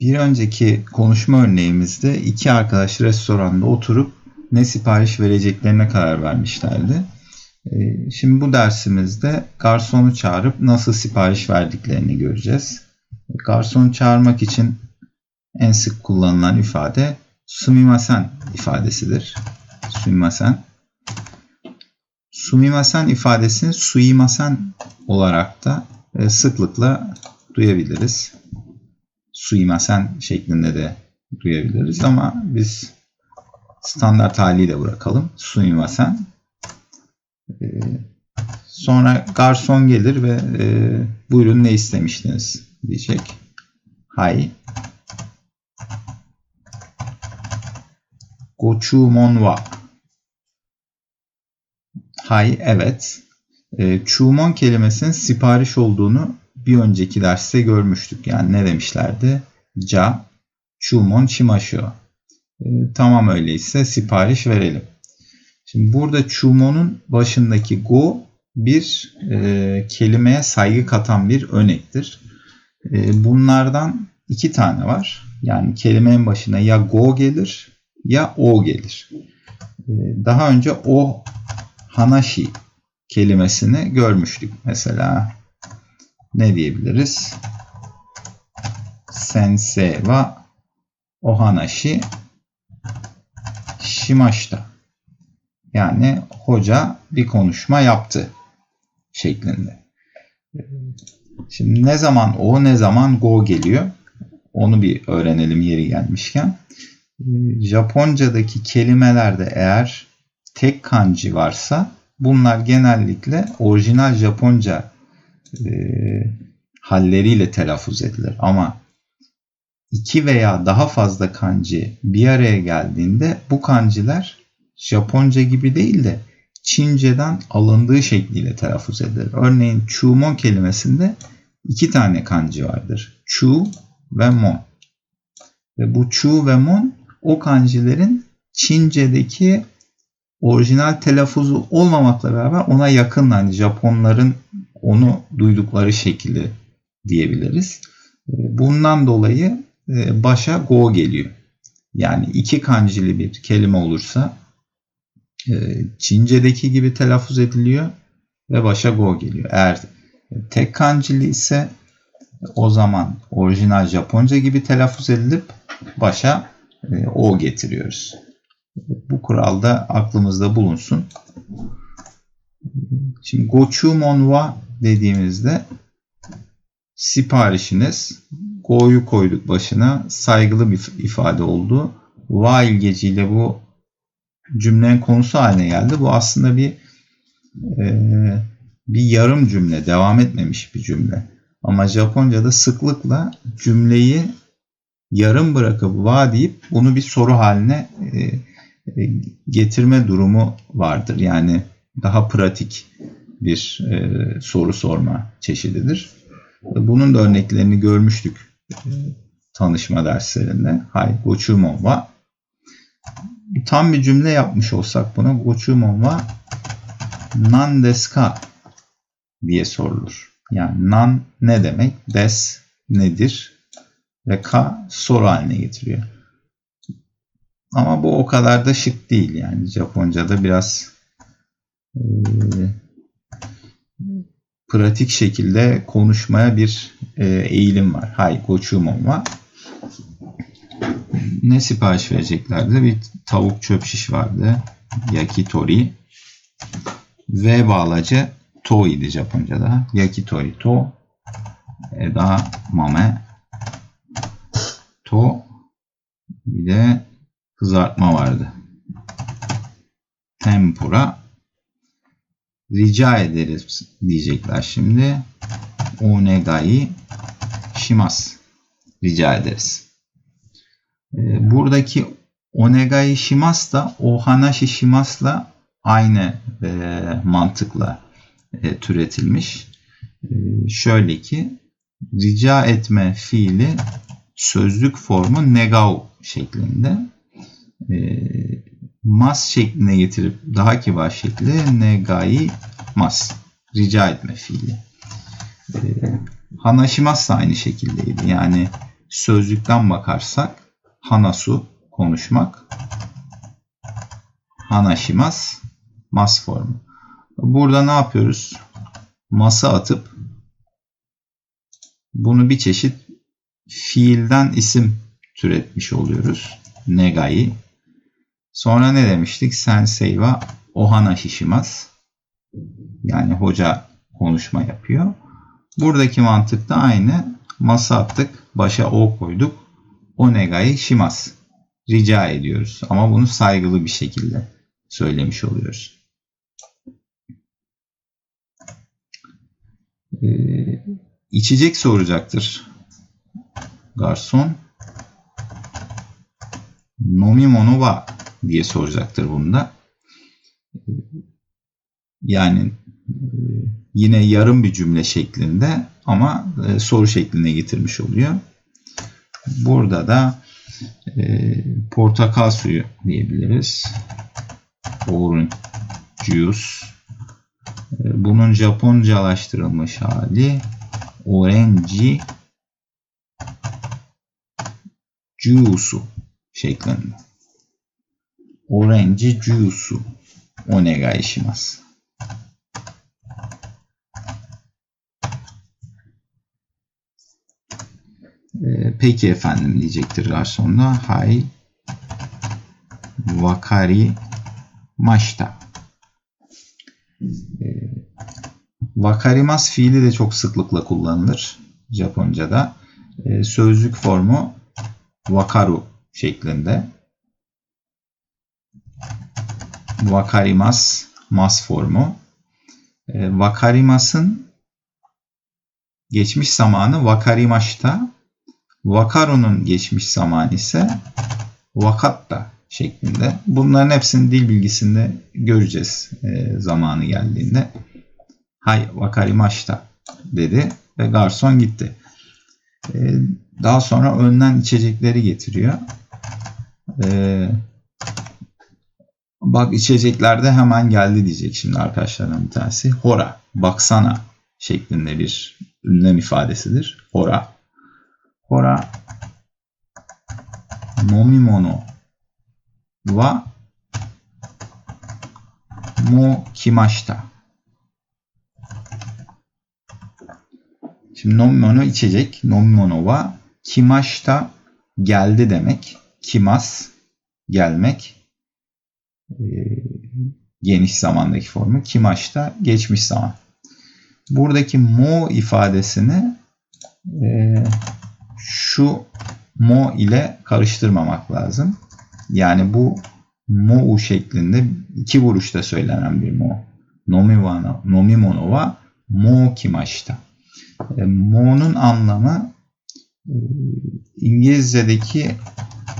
Bir önceki konuşma örneğimizde iki arkadaş restoranda oturup ne sipariş vereceklerine karar vermişlerdi. Ee, şimdi bu dersimizde garsonu çağırıp nasıl sipariş verdiklerini göreceğiz. Garsonu çağırmak için en sık kullanılan ifade sumimasen ifadesidir. Sumimasen. Sumimasen ifadesini suimasen olarak da e, sıklıkla duyabiliriz. Suimasen şeklinde de duyabiliriz ama biz standart haliyle bırakalım. Suimasen. E, sonra garson gelir ve e, buyurun ne istemiştiniz diyecek. Hay. Gochumon wa. Hay evet. E, chumon kelimesinin sipariş olduğunu bir önceki derste görmüştük. Yani ne demişlerdi? Ja, chumon shimashou. E, tamam öyleyse sipariş verelim. Şimdi burada chumon'un başındaki go bir e, kelimeye saygı katan bir örnektir. E, bunlardan iki tane var. Yani kelimenin başına ya go gelir ya o gelir. E, daha önce o hanashi kelimesini görmüştük. Mesela ne diyebiliriz? Sensei wa ohanashi shimashita. Yani hoca bir konuşma yaptı şeklinde. Şimdi ne zaman o ne zaman go geliyor? Onu bir öğrenelim yeri gelmişken. Japonca'daki kelimelerde eğer tek kanji varsa bunlar genellikle orijinal Japonca e, halleriyle telaffuz edilir. Ama iki veya daha fazla kanji bir araya geldiğinde bu kanjiler Japonca gibi değil de Çince'den alındığı şekliyle telaffuz edilir. Örneğin Chumon kelimesinde iki tane kanji vardır. Chu ve Mon. Ve bu Chu ve Mon o kanjilerin Çince'deki orijinal telaffuzu olmamakla beraber ona yakın yani Japonların onu duydukları şekilde diyebiliriz. Bundan dolayı e, başa go geliyor. Yani iki kancili bir kelime olursa e, Çince'deki gibi telaffuz ediliyor ve başa go geliyor. Eğer tek kancili ise o zaman orijinal Japonca gibi telaffuz edilip başa e, o getiriyoruz. Bu kural da aklımızda bulunsun. Şimdi gochumon wa dediğimizde siparişiniz go'yu koyduk başına saygılı bir ifade oldu. Va ilgeciyle bu cümlenin konusu haline geldi. Bu aslında bir e, bir yarım cümle, devam etmemiş bir cümle. Ama Japonca'da sıklıkla cümleyi yarım bırakıp va deyip bunu bir soru haline e, e, getirme durumu vardır. Yani daha pratik bir e, soru sorma çeşididir. Bunun da örneklerini görmüştük e, tanışma derslerinde. Hay gochumon tam bir cümle yapmış olsak buna gochumon nan desu ka diye sorulur. Yani nan ne demek? Des nedir? Ve ka soru haline getiriyor. Ama bu o kadar da şık değil yani. Japonca'da biraz e, pratik şekilde konuşmaya bir e, eğilim var. Hay gochumon wa ne sipariş vereceklerdi? Bir tavuk çöp şiş vardı. Yakitori. V bağlacı to idi Japonca'da. Yakitori to. Eda mame. To. Bir de kızartma vardı. Tempura. Rica ederiz diyecekler şimdi. Onegai shimas. Rica ederiz. Buradaki onegai shimas da ohanashi shimas'la aynı e, mantıkla e, türetilmiş. E, şöyle ki rica etme fiili sözlük formu negao şeklinde. E, mas şekline getirip daha kibar şekli negai mas. Rica etme fiili. E, hanashimas da aynı şekildeydi. Yani sözlükten bakarsak hanasu konuşmak hanashimas mas formu. Burada ne yapıyoruz? Masa atıp bunu bir çeşit fiilden isim türetmiş oluyoruz. Negai. Sonra ne demiştik? Sensei wa ohana shishimasu. Yani hoca konuşma yapıyor. Buradaki mantık da aynı. Masa attık. Başa o koyduk. O negai shimas. Rica ediyoruz. Ama bunu saygılı bir şekilde söylemiş oluyoruz. Ee, içecek soracaktır. Garson. Nomimono wa diye soracaktır bunda. Yani e, yine yarım bir cümle şeklinde ama e, soru şeklinde getirmiş oluyor. Burada da e, portakal suyu diyebiliriz. Orange juice. Bunun Japoncalaştırılmış hali orange juice şeklinde. Orange juice onegai shimasu. Ee, peki efendim diyecektir garson da. Hay vakari maşta. Ee, vakarimas fiili de çok sıklıkla kullanılır Japonca'da. Ee, sözlük formu wakaru şeklinde. Vakarimas mas formu. Ee, vakarimas'ın geçmiş zamanı vakarimaşta Vakaru'nun geçmiş zamanı ise vakatta şeklinde. Bunların hepsini dil bilgisinde göreceğiz e, zamanı geldiğinde. Hay vakarimaşta dedi ve garson gitti. E, daha sonra önden içecekleri getiriyor. E, bak içeceklerde hemen geldi diyecek şimdi arkadaşlardan bir tanesi. Hora, baksana şeklinde bir ünlem ifadesidir. Hora. Hora nomimono wa mo kimashita. Şimdi nomimono içecek. Nomimono wa kimashita geldi demek. Kimas gelmek. Ee, geniş zamandaki formu. Kimashita geçmiş zaman. Buradaki mo ifadesini e, şu mo ile karıştırmamak lazım. Yani bu mo şeklinde iki vuruşta söylenen bir mo. Nomimono, nomimono wa mo kimashita. E, mo'nun anlamı e, İngilizce'deki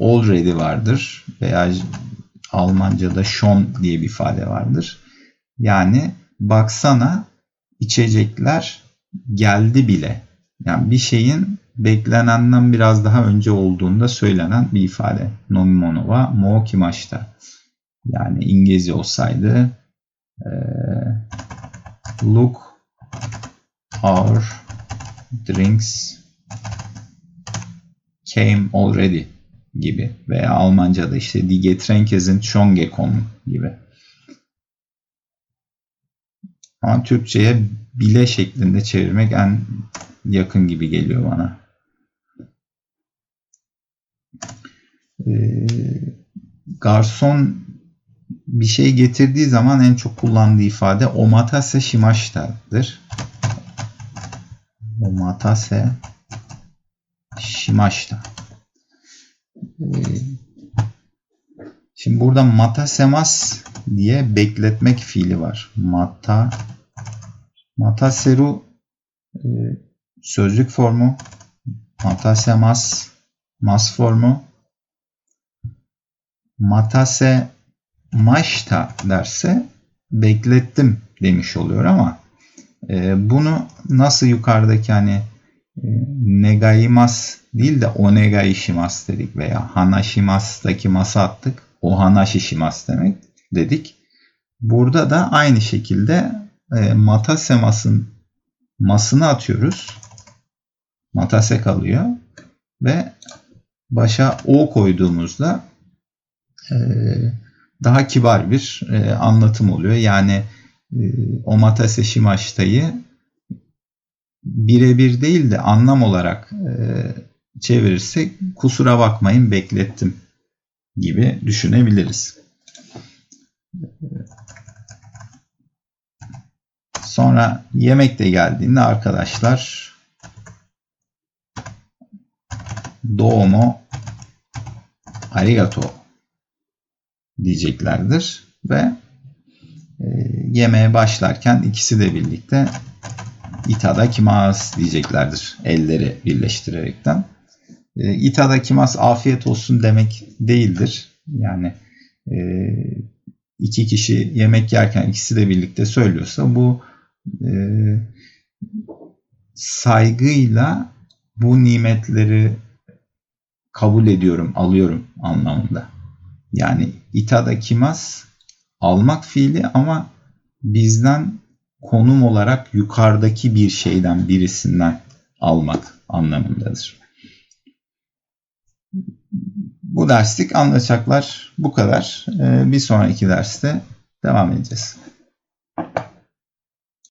already vardır veya Almanca'da schon diye bir ifade vardır. Yani baksana içecekler geldi bile. Yani bir şeyin beklenenden biraz daha önce olduğunda söylenen bir ifade. Nomimono wa mo kimashita. Yani İngilizce olsaydı e, look our drinks came already gibi veya Almanca'da işte die Getränke sind schon gekommen gibi. Ama Türkçe'ye bile şeklinde çevirmek en yakın gibi geliyor bana. Ee, garson bir şey getirdiği zaman en çok kullandığı ifade omatase shimashita'dır. Omatase shimashita. Ee, şimdi burada matasemas diye bekletmek fiili var. Mata mataseru e, sözlük formu matasemas mas formu matase maşta derse beklettim demiş oluyor ama e, bunu nasıl yukarıdaki hani negaimas değil de onegaishimas dedik veya hanashimas'taki masa attık. O hanashishimas demek dedik. Burada da aynı şekilde e, matasemasın masını atıyoruz. Matase kalıyor. ve başa o koyduğumuzda e, daha kibar bir e, anlatım oluyor. Yani e, omatase shimashitai birebir değil de anlam olarak e, çevirirsek kusura bakmayın beklettim gibi düşünebiliriz. Sonra yemek de geldiğinde arkadaşlar Domo arigato diyeceklerdir ve e, yemeğe başlarken ikisi de birlikte itadakimasu diyeceklerdir elleri birleştirerekten. E, itadakimasu afiyet olsun demek değildir. Yani e, iki kişi yemek yerken ikisi de birlikte söylüyorsa bu e, saygıyla bu nimetleri kabul ediyorum, alıyorum anlamında. Yani itadakimas almak fiili ama bizden konum olarak yukarıdaki bir şeyden birisinden almak anlamındadır. Bu derslik anlatacaklar bu kadar. Ee, Bir sonraki derste devam edeceğiz.